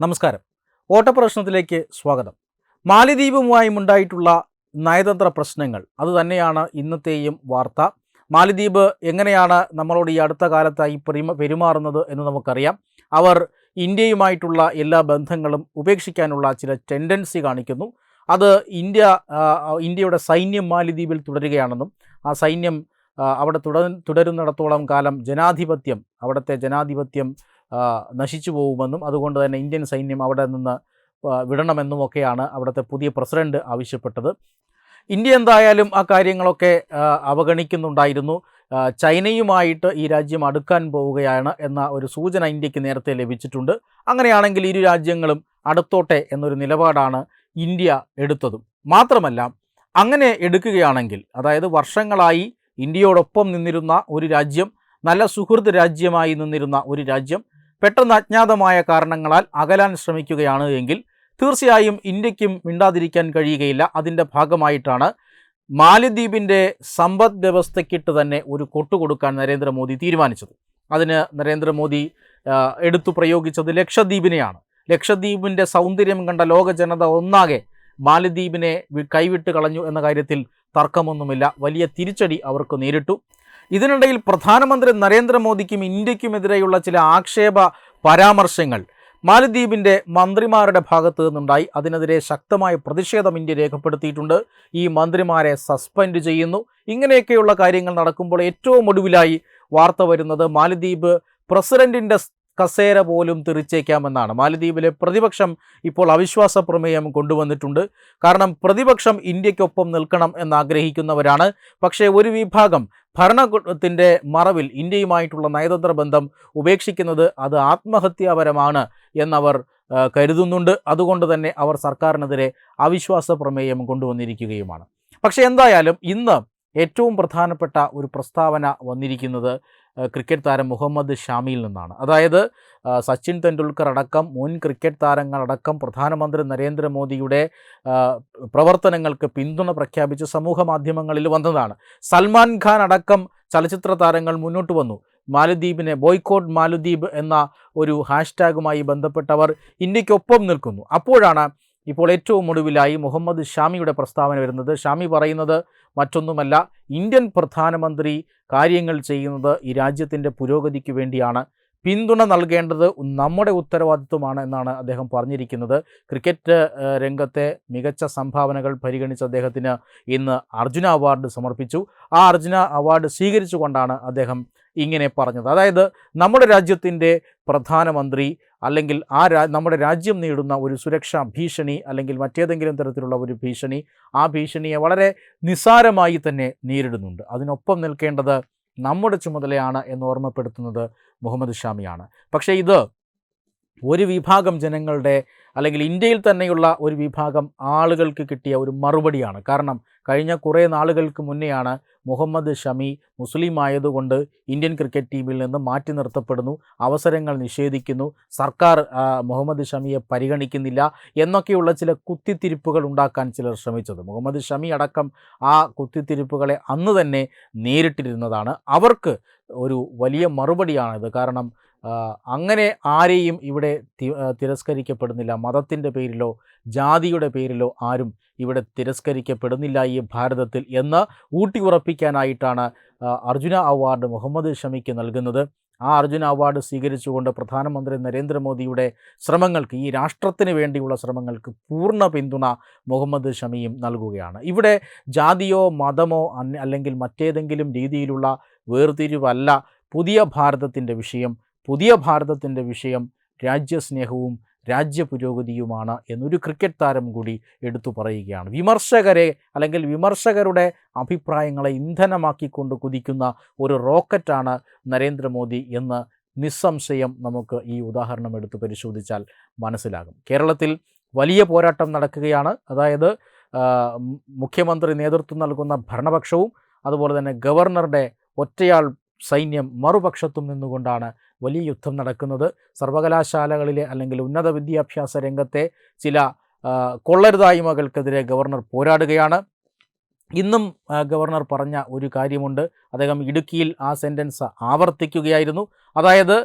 നമസ്കാരം. ഓട്ടപ്രശ്നത്തിലേക്ക് സ്വാഗതം. മാലിദ്വീപുമായി ഉണ്ടായിട്ടുള്ള നയതന്ത്ര പ്രശ്നങ്ങൾ അത് തന്നെയാണ് ഇന്നത്തെയും വാർത്ത. മാലിദ്വീപ് എങ്ങനെയാണ് നമ്മളോട് ഈ അടുത്ത കാലത്തായി പെരുമ പെരുമാറുന്നത് എന്ന് നമുക്കറിയാം. അവർ ഇന്ത്യയുമായിട്ടുള്ള എല്ലാ ബന്ധങ്ങളും ഉപേക്ഷിക്കാനുള്ള ചില ടെൻഡൻസി കാണിക്കുന്നു. അത് ഇന്ത്യ ഇന്ത്യയുടെ സൈന്യം മാലിദ്വീപിൽ തുടരുകയാണെന്നും ആ സൈന്യം അവിടെ തുട തുടരുന്നിടത്തോളം കാലം ജനാധിപത്യം അവിടുത്തെ ജനാധിപത്യം നശിച്ചു പോകുമെന്നും അതുകൊണ്ട് തന്നെ ഇന്ത്യൻ സൈന്യം അവിടെ നിന്ന് വിടണമെന്നും ഒക്കെയാണ് അവിടുത്തെ പുതിയ പ്രസിഡന്റ് ആവശ്യപ്പെട്ടത്. ഇന്ത്യ എന്തായാലും ആ കാര്യങ്ങളൊക്കെ അവഗണിക്കുന്നുണ്ടായിരുന്നു. ചൈനയുമായിട്ട് ഈ രാജ്യം അടുക്കാൻ പോവുകയാണ് എന്ന ഒരു സൂചന ഇന്ത്യയ്ക്ക് നേരത്തെ ലഭിച്ചിട്ടുണ്ട്. അങ്ങനെയാണെങ്കിൽ ഇരു രാജ്യങ്ങളും അടുത്തോട്ടെ എന്നൊരു നിലപാടാണ് ഇന്ത്യ എടുത്തതും. മാത്രമല്ല അങ്ങനെ എടുക്കുകയാണെങ്കിൽ അതായത് വർഷങ്ങളായി ഇന്ത്യയോടൊപ്പം നിന്നിരുന്ന ഒരു രാജ്യം നല്ല സുഹൃത്ത് രാജ്യമായി നിന്നിരുന്ന ഒരു രാജ്യം പെട്ടെന്ന് അജ്ഞാതമായ കാരണങ്ങളാൽ അകലാൻ ശ്രമിക്കുകയാണ് എങ്കിൽ തീർച്ചയായും ഇന്ത്യക്കും മിണ്ടാതിരിക്കാൻ കഴിയുകയില്ല. അതിന്റെ ഭാഗമായിട്ടാണ് മാലിദ്വീപിന്റെ സമ്പദ് വ്യവസ്ഥയ്ക്കിട്ട് തന്നെ ഒരു കൊട്ടുകൊടുക്കാൻ നരേന്ദ്രമോദി തീരുമാനിച്ചത്. അതിന് നരേന്ദ്രമോദി എടുത്തു പ്രയോഗിച്ചത് ലക്ഷദ്വീപിനെയാണ്. ലക്ഷദ്വീപിന്റെ സൗന്ദര്യം കണ്ട ലോക ജനത ഒന്നാകെ മാലിദ്വീപിനെ കൈവിട്ട് കളഞ്ഞു എന്ന കാര്യത്തിൽ തർക്കമൊന്നുമില്ല. വലിയ തിരിച്ചടി അവർക്ക് നേരിട്ടു. ഇതിനിടയിൽ പ്രധാനമന്ത്രി നരേന്ദ്രമോദിക്കും ഇന്ത്യക്കുമെതിരെയുള്ള ചില ആക്ഷേപ പരാമർശങ്ങൾ മാലദ്വീപിന്റെ മന്ത്രിമാരുടെ ഭാഗത്തു നിന്നുണ്ടായി. അതിനെതിരെ ശക്തമായ പ്രതിഷേധം ഇന്ത്യ രേഖപ്പെടുത്തിയിട്ടുണ്ട്. ഈ മന്ത്രിമാരെ സസ്പെൻഡ് ചെയ്യുന്നു. ഇങ്ങനെയൊക്കെയുള്ള കാര്യങ്ങൾ നടക്കുമ്പോൾ ഏറ്റവും ഒടുവിലായി വാർത്ത വരുന്നത് മാലദ്വീപ് പ്രസിഡന്റിന്റെ കസേര പോലും തെറിച്ചേക്കാമെന്നാണ്. മാലദ്വീപിലെ പ്രതിപക്ഷം ഇപ്പോൾ അവിശ്വാസ പ്രമേയം കൊണ്ടുവന്നിട്ടുണ്ട്. കാരണം പ്രതിപക്ഷം ഇന്ത്യക്കൊപ്പം നിൽക്കണം എന്നാഗ്രഹിക്കുന്നവരാണ്. പക്ഷേ ഒരു വിഭാഗം ഭരണത്തിന്റെ മറവിൽ ഇന്ത്യയുമായിട്ടുള്ള നയതന്ത്ര ബന്ധം ഉപേക്ഷിക്കുന്നത് അത് ആത്മഹത്യാപരമാണ് എന്നവർ കരുതുന്നുണ്ട്. അതുകൊണ്ട് തന്നെ അവർ സർക്കാരിനെതിരെ അവിശ്വാസ പ്രമേയം കൊണ്ടുവന്നിരിക്കുകയുമാണ്. പക്ഷേ എന്തായാലും ഇന്ന് ഏറ്റവും പ്രധാനപ്പെട്ട ഒരു പ്രസ്താവന വന്നിരിക്കുന്നത് ക്രിക്കറ്റ് താരം മുഹമ്മദ് ഷാമിയിൽ നിന്നാണ്. അതായത് സച്ചിൻ തെണ്ടുൽക്കർ അടക്കം മുൻ ക്രിക്കറ്റ് താരങ്ങളടക്കം പ്രധാനമന്ത്രി നരേന്ദ്രമോദിയുടെ പ്രവർത്തനങ്ങൾക്ക് പിന്തുണ പ്രഖ്യാപിച്ച് സമൂഹ മാധ്യമങ്ങളിൽ വന്നതാണ്. സൽമാൻ ഖാൻ അടക്കം ചലച്ചിത്ര താരങ്ങൾ മുന്നോട്ട് വന്നു. മാലദ്വീപിനെ ബോയ്ക്കോട്ട് മാലദ്വീപ് എന്ന ഒരു ഹാഷ്ടാഗുമായി ബന്ധപ്പെട്ടവർ ഇന്ത്യക്കൊപ്പം നിൽക്കുന്നു. അപ്പോഴാണ് ഇപ്പോൾ ഏറ്റവും ഒടുവിലായി മുഹമ്മദ് ഷാമിയുടെ പ്രസ്താവന വരുന്നത്. ഷാമി പറയുന്നത് മറ്റൊന്നുമല്ല ഇന്ത്യൻ പ്രധാനമന്ത്രി കാര്യങ്ങൾ ചെയ്യുന്നത് ഈ രാജ്യത്തിന്റെ പുരോഗതിക്ക് വേണ്ടിയാണ്. പിന്തുണ നൽകേണ്ടത് നമ്മുടെ ഉത്തരവാദിത്വമാണ് എന്നാണ് അദ്ദേഹം പറഞ്ഞിരിക്കുന്നത്. ക്രിക്കറ്റ് രംഗത്തെ മികച്ച സംഭാവനകൾ പരിഗണിച്ച് അദ്ദേഹത്തിന് ഇന്ന് അർജുന അവാർഡ് സമർപ്പിച്ചു. ആ അർജുന അവാർഡ് സ്വീകരിച്ചുകൊണ്ടാണ് അദ്ദേഹം ഇങ്ങനെ പറഞ്ഞത്. അതായത് നമ്മുടെ രാജ്യത്തിന്റെ പ്രധാനമന്ത്രി അല്ലെങ്കിൽ ആ നമ്മുടെ രാജ്യം നേടുന്ന ഒരു സുരക്ഷാ ഭീഷണി അല്ലെങ്കിൽ മറ്റേതെങ്കിലും തരത്തിലുള്ള ഒരു ഭീഷണി ആ ഭീഷണിയെ വളരെ നിസ്സാരമായി തന്നെ നേരിടുന്നുണ്ട്. അതിനൊപ്പം നിൽക്കേണ്ടത് നമ്മുടെ ചുമതലയാണ് എന്ന് ഓർമ്മപ്പെടുത്തുന്നത് മുഹമ്മദ് ഷാമിയാണ്. പക്ഷേ ഇത് ഒരു വിഭാഗം ജനങ്ങളുടെ അല്ലെങ്കിൽ ഇന്ത്യയിൽ തന്നെയുള്ള ഒരു വിഭാഗം ആളുകൾക്ക് കിട്ടിയ ഒരു മറുപടിയാണ്. കാരണം കഴിഞ്ഞ കുറേ നാളുകൾക്ക് മുന്നെയാണ് മുഹമ്മദ് ഷമി മുസ്ലിം ആയതുകൊണ്ട് ഇന്ത്യൻ ക്രിക്കറ്റ് ടീമിൽ നിന്ന് മാറ്റി നിർത്തപ്പെടുന്നു അവസരങ്ങൾ നിഷേധിക്കുന്നു സർക്കാർ മുഹമ്മദ് ഷമിയെ പരിഗണിക്കുന്നില്ല എന്നൊക്കെയുള്ള ചില കുത്തിത്തിരിപ്പുകൾ ഉണ്ടാക്കാൻ ചിലർ ശ്രമിച്ചത്. മുഹമ്മദ് ഷമി അടക്കം ആ കുത്തിത്തിരിപ്പുകളെ അന്ന് തന്നെ നേരിട്ടിരുന്നതാണ്. അവർക്ക് ഒരു വലിയ മറുപടിയാണിത്. കാരണം അങ്ങനെ ആരെയും ഇവിടെ തിരസ്കരിക്കപ്പെടുന്നില്ല. മതത്തിന്റെ പേരിലോ ജാതിയുടെ പേരിലോ ആരും ഇവിടെ തിരസ്കരിക്കപ്പെടുന്നില്ല ഈ ഭാരതത്തിൽ എന്ന് ഊട്ടി ഉറപ്പിക്കാനായിട്ടാണ് അർജുന അവാർഡ് മുഹമ്മദ് ഷമിക്ക് നൽകുന്നത്. ആ അർജുന അവാർഡ് സ്വീകരിച്ചുകൊണ്ട് പ്രധാനമന്ത്രി നരേന്ദ്രമോദിയുടെ ശ്രമങ്ങൾക്ക് ഈ രാഷ്ട്രത്തിന് വേണ്ടിയുള്ള ശ്രമങ്ങൾക്ക് പൂർണ പിന്തുണ മുഹമ്മദ് ഷമിയും നൽകുകയാണ്. ഇവിടെ ജാതിയോ മതമോ അല്ലെങ്കിൽ മറ്റേതെങ്കിലും രീതിയിലുള്ള വേർതിരിവല്ല പുതിയ ഭാരതത്തിന്റെ വിഷയം പുതിയ ഭാരതത്തിന്റെ വിഷയം രാജ്യസ്നേഹവും രാജ്യ പുരോഗതിയുമാണ് എന്നൊരു ക്രിക്കറ്റ് താരം കൂടി എടുത്തു പറയുകയാണ്. വിമർശകരെ അല്ലെങ്കിൽ വിമർശകരുടെ അഭിപ്രായങ്ങളെ ഇന്ധനമാക്കിക്കൊണ്ട് കുതിക്കുന്ന ഒരു റോക്കറ്റാണ് നരേന്ദ്രമോദി എന്ന് നിസ്സംശയം നമുക്ക് ഈ ഉദാഹരണം എടുത്ത് പരിശോധിച്ചാൽ മനസ്സിലാകും. കേരളത്തിൽ വലിയ പോരാട്ടം നടക്കുകയാണ്. അതായത് മുഖ്യമന്ത്രി നേതൃത്വം നൽകുന്ന ഭരണപക്ഷവും അതുപോലെ തന്നെ ഗവർണറുടെ ഒറ്റയാൾ സൈന്യം മറുപക്ഷത്തും നിന്നുകൊണ്ടാണ് വലിയ യുദ്ധം നടക്കുന്നത് സർവകലാശാലകളിലെ അല്ലെങ്കിൽ ഉന്നത വിദ്യാഭ്യാസ രംഗത്തെ ചില കൊള്ളരുതായ്മകൾക്കെതിരെ ഗവർണർ പോരാടുകയാണ്. ഇന്നും ഗവർണർ പറഞ്ഞ ഒരു കാര്യമുണ്ട്. അദ്ദേഹം ഇടുക്കിയിൽ ആ സെന്റൻസ് ആവർത്തിക്കുകയായിരുന്നു. അതായത്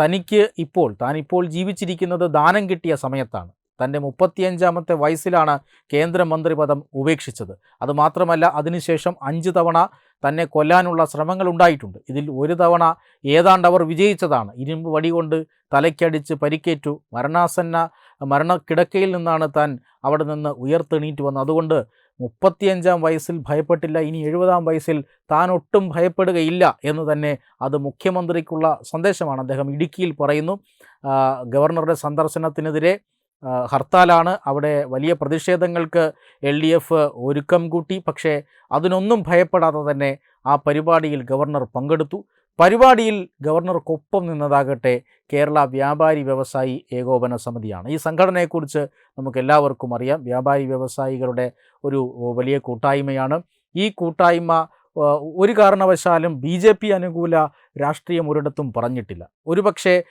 തനിക്ക് ഇപ്പോൾ താനിപ്പോൾ ജീവിച്ചിരിക്കുന്നത് ദാനം കിട്ടിയ സമയത്താണ്. തന്റെ മുപ്പത്തിയഞ്ചാമത്തെ വയസ്സിലാണ് കേന്ദ്രമന്ത്രി പദം ഉപേക്ഷിച്ചത്. അതുമാത്രമല്ല അതിനുശേഷം അഞ്ച് തവണ തന്നെ കൊല്ലാനുള്ള ശ്രമങ്ങൾ ഉണ്ടായിട്ടുണ്ട്. ഇതിൽ ഒരു തവണ ഏതാണ്ട് അവർ വിജയിച്ചതാണ്. ഇരുമ്പ് വടി കൊണ്ട് തലയ്ക്കടിച്ച് പരിക്കേറ്റു. മരണാസന്ന മരണക്കിടക്കയിൽ നിന്നാണ് താൻ അവിടെ നിന്ന് ഉയർത്തെണീറ്റ് വന്നത്. അതുകൊണ്ട് മുപ്പത്തിയഞ്ചാം വയസ്സിൽ ഭയപ്പെട്ടില്ല ഇനി എഴുപതാം വയസ്സിൽ താൻ ഒട്ടും ഭയപ്പെടുകയില്ല എന്ന് തന്നെ അത് മുഖ്യമന്ത്രിക്കുള്ള സന്ദേശമാണ് അദ്ദേഹം ഇടുക്കിയിൽ പറയുന്നു. ഗവർണറുടെ സന്ദർശനത്തിനെതിരെ ഹർത്താലാണ് അവിടെ വലിയ പ്രതിഷേധങ്ങൾക്ക് എൽ ഡി എഫ് ഒരുക്കം കൂട്ടി. പക്ഷേ അതിനൊന്നും ഭയപ്പെടാതെ തന്നെ ആ പരിപാടിയിൽ ഗവർണർ പങ്കെടുത്തു. പരിപാടിയിൽ ഗവർണർക്കൊപ്പം നിന്നതാകട്ടെ കേരള വ്യാപാരി വ്യവസായി ഏകോപന സമിതിയാണ്. ഈ സംഘടനയെക്കുറിച്ച് നമുക്ക് എല്ലാവർക്കും അറിയാം. വ്യാപാരി വ്യവസായികളുടെ ഒരു വലിയ കൂട്ടായ്മയാണ്. ഈ കൂട്ടായ്മ ഒരു കാരണവശാലും ബി ജെ പി അനുകൂല രാഷ്ട്രീയം ഒരിടത്തും പറഞ്ഞിട്ടില്ല. ഒരുപക്ഷെ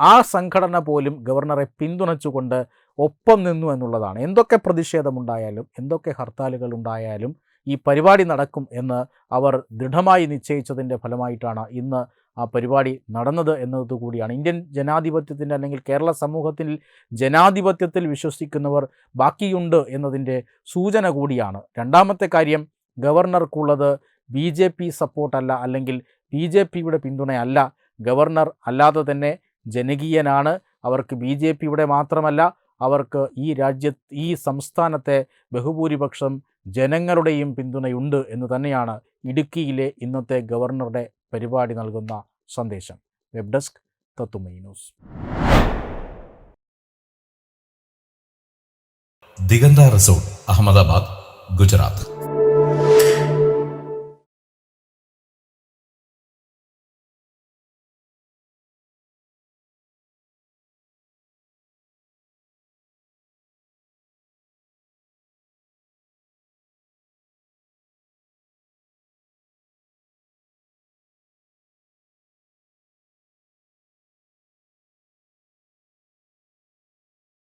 ആ, സംഘടന പോലും ഗവർണറെ പിന്തുണച്ചുകൊണ്ട് ഒപ്പം നിന്നു എന്നുള്ളതാണ്. എന്തൊക്കെ പ്രതിഷേധമുണ്ടായാലും എന്തൊക്കെ ഹർത്താലുകൾ ഉണ്ടായാലും ഈ പരിപാടി നടക്കും എന്ന് അവർ ദൃഢമായി നിശ്ചയിച്ചതിന്റെ ഫലമായിട്ടാണ് ഇന്ന് ആ പരിപാടി നടന്നത് കൂടിയാണ്. ഇന്ത്യൻ ജനാധിപത്യത്തിന്റെ അല്ലെങ്കിൽ കേരള സമൂഹത്തിൽ ജനാധിപത്യത്തിൽ വിശ്വസിക്കുന്നവർ ബാക്കിയുണ്ട് എന്നതിന്റെ സൂചന കൂടിയാണ്. രണ്ടാമത്തെ കാര്യം ഗവർണർക്കുള്ളത് ബി ജെ പി സപ്പോർട്ടല്ല അല്ലെങ്കിൽ ബി ജെ പിയുടെ പിന്തുണയല്ല. ഗവർണർ അല്ലാതെ തന്നെ ജനകീയനാണ്. അവർക്ക് ബി ജെ പിയുടെ മാത്രമല്ല അവർക്ക് ഈ രാജ്യ ഈ സംസ്ഥാനത്തെ ബഹുഭൂരിപക്ഷം ജനങ്ങളുടെയും പിന്തുണയുണ്ട് എന്ന് തന്നെയാണ് ഇടുക്കിയിലെ ഇന്നത്തെ ഗവർണറുടെ പരിപാടി നൽകുന്ന സന്ദേശം. വെബ് ഡെസ്ക് തത്തുമൈ ന്യൂസ്. ദിഗന്ത റിസോർട്ട് അഹമ്മദാബാദ് ഗുജറാത്ത്.